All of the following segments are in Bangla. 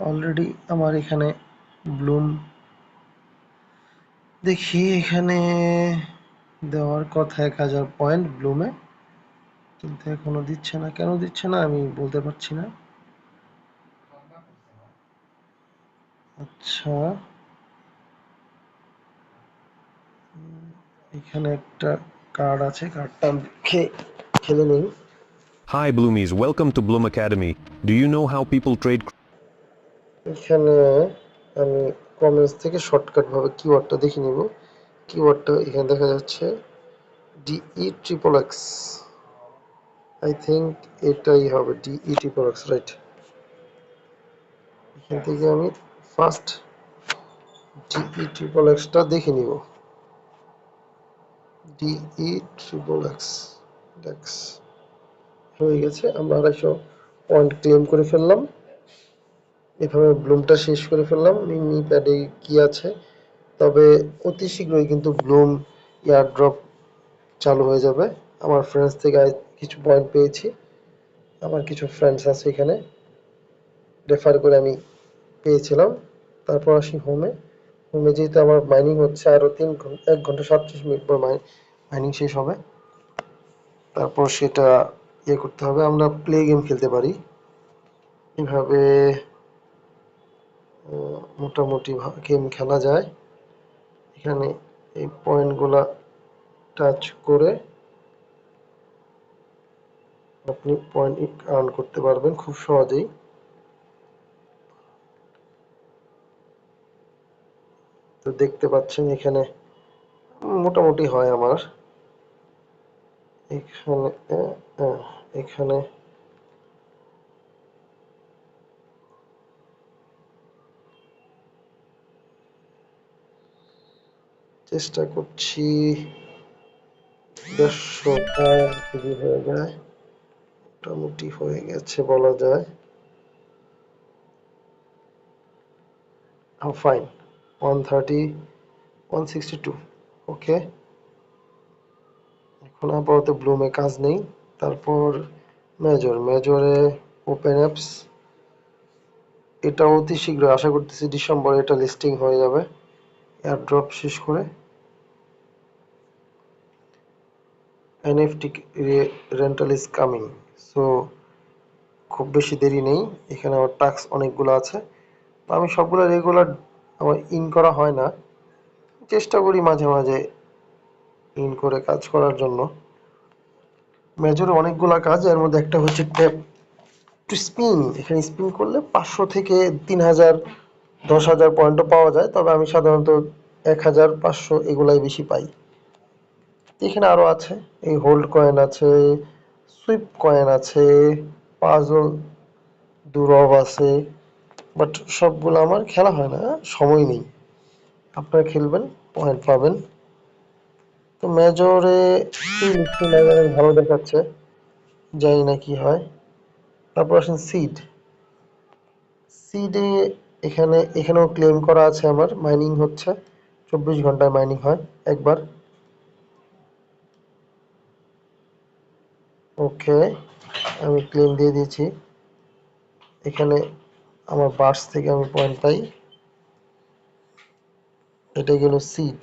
অলরেডি আমার এখানে ব্লুম দেখি এখানে দেওয়ার কথা এক হাজার পয়েন্ট ব্লুমে কিন্তু এখনও দিচ্ছে না। কেন দিচ্ছে না আমি বলতে পারছি না। আচ্ছা। এখানে একটা কার্ড আছে। কার্ডটা আমি খেলে নেই। Hi Bloomies, welcome to Bloom Academy. Do you know how people trade এখানে আমি কমেন্টস থেকে শর্টকাট ভাবে কিওয়ার্ডটা দেখে নিব। কিওয়ার্ডটা এখানে দেখা যাচ্ছে DE triple X I think এটাই হবে ডিই ট্রিপল এক্স রাইট এখান থেকে আমি ফার্স্ট ডিই ট্রিপল এক্সটা দেখে নিব। ডিই ট্রিপল এক্স ডেক্স হয়ে গেছে, আমরা আড়াইশো পয়েন্ট ক্লেম করে ফেললাম। এভাবে ব্লুমটা শেষ করে ফেললাম। মিনি প্যাডে কি আছে? তবে অতি শীঘ্রই কিন্তু ব্লুম এয়ারড্রপ চালু হয়ে যাবে। আমার ফ্রেন্ডস থেকে কিছু পয়েন্ট পেয়েছি। আমার কিছু ফ্রেন্ডস আছে এখানে। রেফার করে আমি পেয়েছিলাম। তারপর আসি হোমে হোমে যেহেতু আমার মাইনিং হচ্ছে, আরও তিন ঘণ্টা এক ঘণ্টা সাতত্রিশ মিনিট পর মাইনিং শেষ হবে। তারপর সেটা ইয়ে করতে হবে। আমরা প্লে গেম খেলতে পারি। এভাবে মোটামুটি গেম খেলা যায়। এখানে এই পয়েন্টগুলা টাচ করে আপনি পয়েন্ট আর্ন করতে পারবেন খুব সহজেই। তো দেখতে পাচ্ছেন এখানে মোটামুটি হয় আমার। এখানে এখানে চেষ্টা করছি। দেড়শো যদি হয়ে যায়। মোটামুটি হয়ে গেছে বলা যায়। Fine one thirty one sixty two okay এখন আপাতত ব্লুমে কাজ নেই। তারপর মেজর মেজরে ওপেন অ্যাপস এটা অতি শীঘ্র আশা করতেছি ডিসেম্বরে এটা লিস্টিং হয়ে যাবে। এয়ারড্রপ শেষ করে। NFT rental is coming so খুব বেশি দেরি নেই, এখানে আমার টাস্ক অনেকগুলো আছে, তো আমি সবগুলো রেগুলার আমার ইন করা হয় না, চেষ্টা করি মাঝে মাঝে ইন করে কাজ করার জন্য। মেজরে অনেকগুলো কাজ, এর মধ্যে একটা হচ্ছে ট্যাপ টু স্পিন এখানে স্পিন করলে পাঁচশো থেকে তিন হাজার, দশ হাজার পয়েন্টও পাওয়া যায়, তবে আমি সাধারণত এক হাজার পাঁচশো এগুলাই বেশি পাই। এখানে আরও আছে, এই হোল্ড কয়েন আছে সুইপ কয়েন আছে পাজল দুরব আছে বাট সবগুলো আমার খেলা হয় না সময় নেই। আপনারা খেলবেন পয়েন্ট পাবেন। তো মেজরে ভালো দেখাচ্ছে, জানি না কি হয়। তারপর আসেন সিড সিডে এখানে, এখানেও ক্লেম করা আছে আমার মাইনিং হচ্ছে, চব্বিশ ঘন্টায় মাইনিং হয়, একবার। ওকে, আমি ক্লেম দিয়ে দিয়েছি। এখানে আমার বার্স থেকে আমি পয়েন্ট পাই। এটা গেল সিট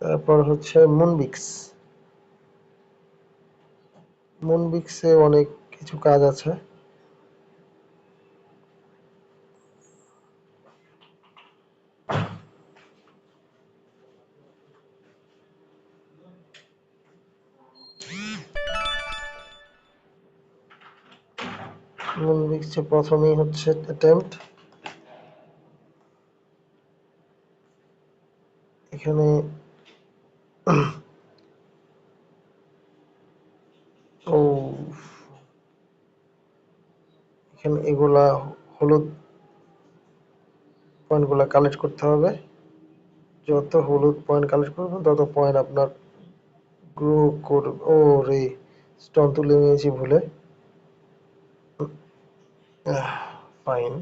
তারপর হচ্ছে মুনবিক্স মুনবিক্সে অনেক কিছু কাজ আছে। মুনবিক্সে প্রথমেই হচ্ছে অ্যাটেম্পট এখানে ও, এখানে এগুলা হলুদ পয়েন্টগুলা কালেক্ট করতে হবে। যত হলুদ পয়েন্ট কালেক্ট করবেন, তত পয়েন্ট আপনার গ্রো করবে। ও রে স্টোন তুলে নিয়েছি ভুলে। ফাইন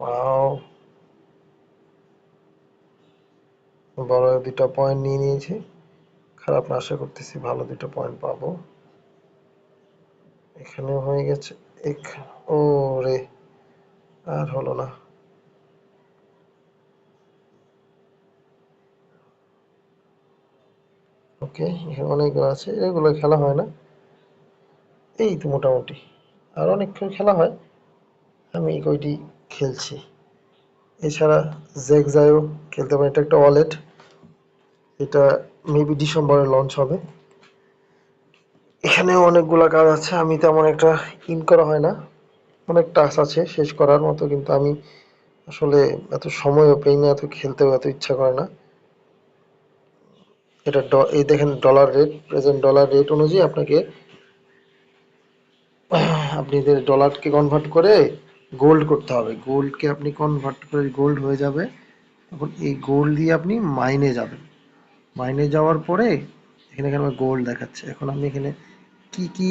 ওয়াও বড় দুটা পয়েন্ট নিয়ে নিয়েছি। খারাপ না, আশা করতেছি ভালো দুটো পয়েন্ট পাবো। এখানে হয়ে গেছে ও রে, আর হলো না। ওকে এখানে অনেকগুলো আছে, এগুলো খেলা হয় না। এই তো মোটামুটি। আর অনেকক্ষণ খেলা হয়। আমি এই কয়টি খেলছি। এছাড়া জ্যাকজায়ও খেলতে পারি এটা একটা ওয়ালেট। এটা মেবি ডিসেম্বরে লঞ্চ হবে। এখানে অনেকগুলো কাজ আছে। আমি তেমন একটা ইন করা হয় না। অনেক টাস্ক আছে শেষ করার মতো, কিন্তু আমি আসলে এত সময়ও পাই না, এত খেলতেও এত ইচ্ছা করে না। এটা এই দেখেন dollar rate present dollar rate অনুযায়ী আপনাকে আপনাদের ডলারকে কনভার্ট করে গোল্ড করতে হবে গোল্ডকে আপনি কনভার্ট করে গোল্ড হয়ে যাবে, তখন এই গোল্ড দিয়ে আপনি মাইনে যাবেন। মাইনে যাওয়ার পরে এখানে এখানে গোল্ড দেখাচ্ছে। এখন আমি এখানে কি কি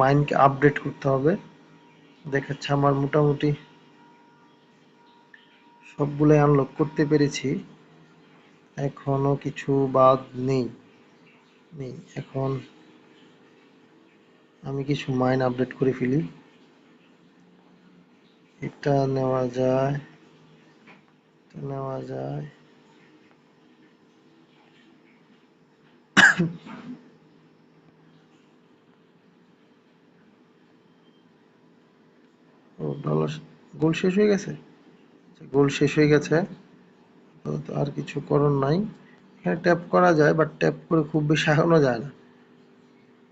মাইনকে আপডেট করতে হবে দেখাচ্ছে আমার মোটামুটি সবগুলোই আনলক করতে পেরেছি। এখনও কিছু বাদ নেই। নেই, এখন আমি কিছু মাইন আপডেট করে ফেলি। এটা নেওয়া যায়, এটা নেওয়া যায়। ও গোল শেষ হয়ে গেছে? গোল শেষ হয়ে গেছে। আর কিছু করার নাই। এখানে ট্যাপ করা যায় বাট ট্যাপ করে খুব বেশি আগানো যায় না।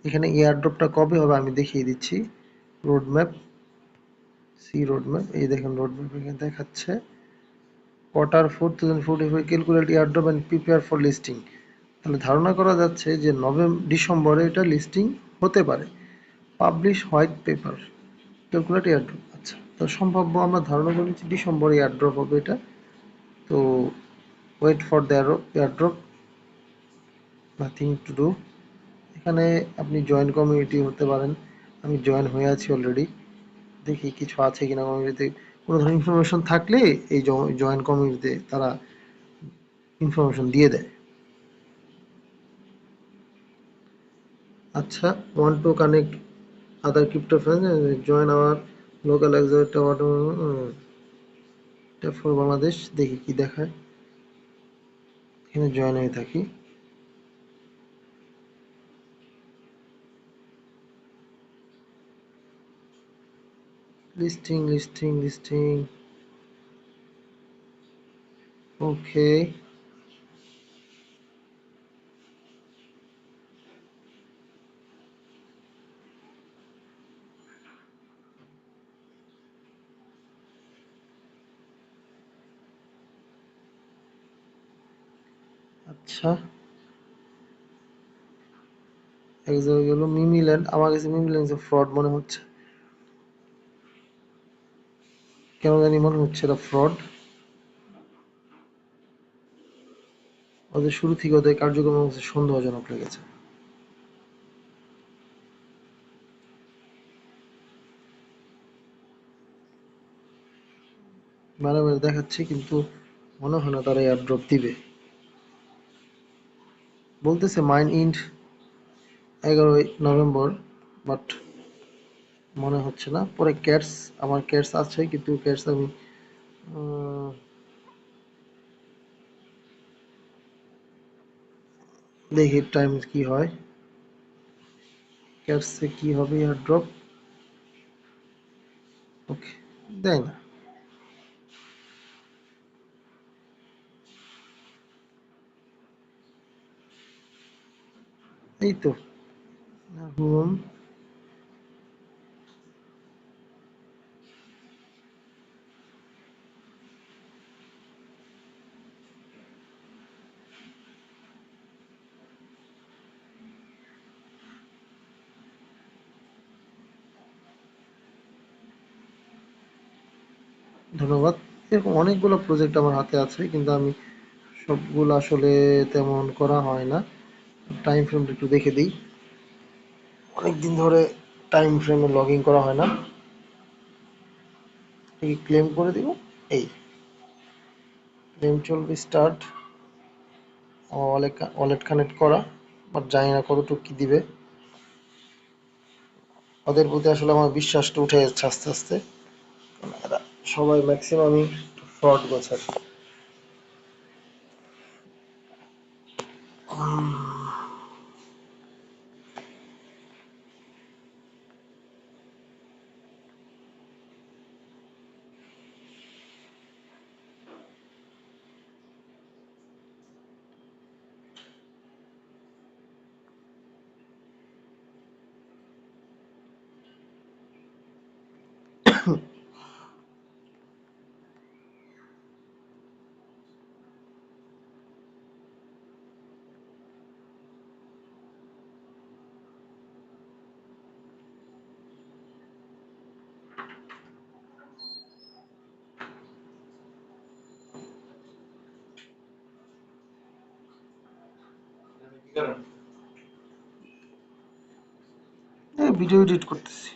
এখানে এয়ারড্রপটা কবে হবে আমি দেখিয়ে দিচ্ছি। Road map see road map এই দেখেন রোড ম্যাপ এখানে দেখাচ্ছে। Quarter four thousand forty five calculate airdrop and prepare for listing তাহলে ধারণা করা যাচ্ছে যে নভেম্বর ডিসেম্বরে এটা লিস্টিং হতে পারে। Publish white paper calculate airdrop আচ্ছা তো সম্ভাব্য আমরা ধারণা করেছি ডিসেম্বরে এয়ারড্রপ হবে এটা। তো wait for the airdrop nothing to do এখানে আপনি জয়েন কমিউনিটি হতে পারেন। আমি জয়েন হয়ে আছি অলরেডি দেখি কিছু আছে কিনা কমিউনিটিতে কোনো ধরনের ইনফরমেশন থাকলে এই জয়েন কমিউনিটিতে তারা ইনফরমেশন দিয়ে দেয়। আচ্ছা want to connect other crypto friend join our local for Bangladesh দেখি কি দেখায়। এখানে জয়েন হয়ে থাকি। Listing listing listing okay. আচ্ছা। এক জায়গায় গেল মিমিল্যান্ড, আমার কাছে মিমিল্যান্ড ফ্রড মনে হচ্ছে। কেন জানি মনে হচ্ছে এটা ফ্রড ওদের শুরু থেকে ওদের কার্যক্রম সন্দেহজনক লেগেছে বারে দেখাচ্ছে কিন্তু মনে হয় না তারা এয়ারড্রপ দিবে। বলতেছে মাইন ইন্ড এগারোই নভেম্বর বাট মনে হচ্ছে না। পরে ক্যাটস আমার ক্যাটস আছে, কিন্তু ক্যাটস আমি দেখি টাইম কি হয়। ক্যাটসে কি হবে এয়ার ড্রপ ওকে দেয় না। এই তো হুম ধন্যবাদ। এরকম অনেকগুলো প্রজেক্ট আমার হাতে আছে, কিন্তু আমি সবগুলো আসলে তেমন করা হয় না। টাইম ফ্রেমটা একটু দেখে দিই। অনেকদিন ধরে টাইম ফ্রেমে লগ ইন করা হয় না। এই ক্লেম করে দিব। এই। ক্লেম চলবে স্টার্ট ওয়ালেট কানেক্ট করা। বাট জানি না কতটুকু কি দিবে। ওদের প্রতি আসলে আমার বিশ্বাসটা উঠে যাচ্ছে আস্তে আস্তে। সবাই ম্যাক্সিমামই ফ্রড গোছার ভিডিও এডিট করতেছি।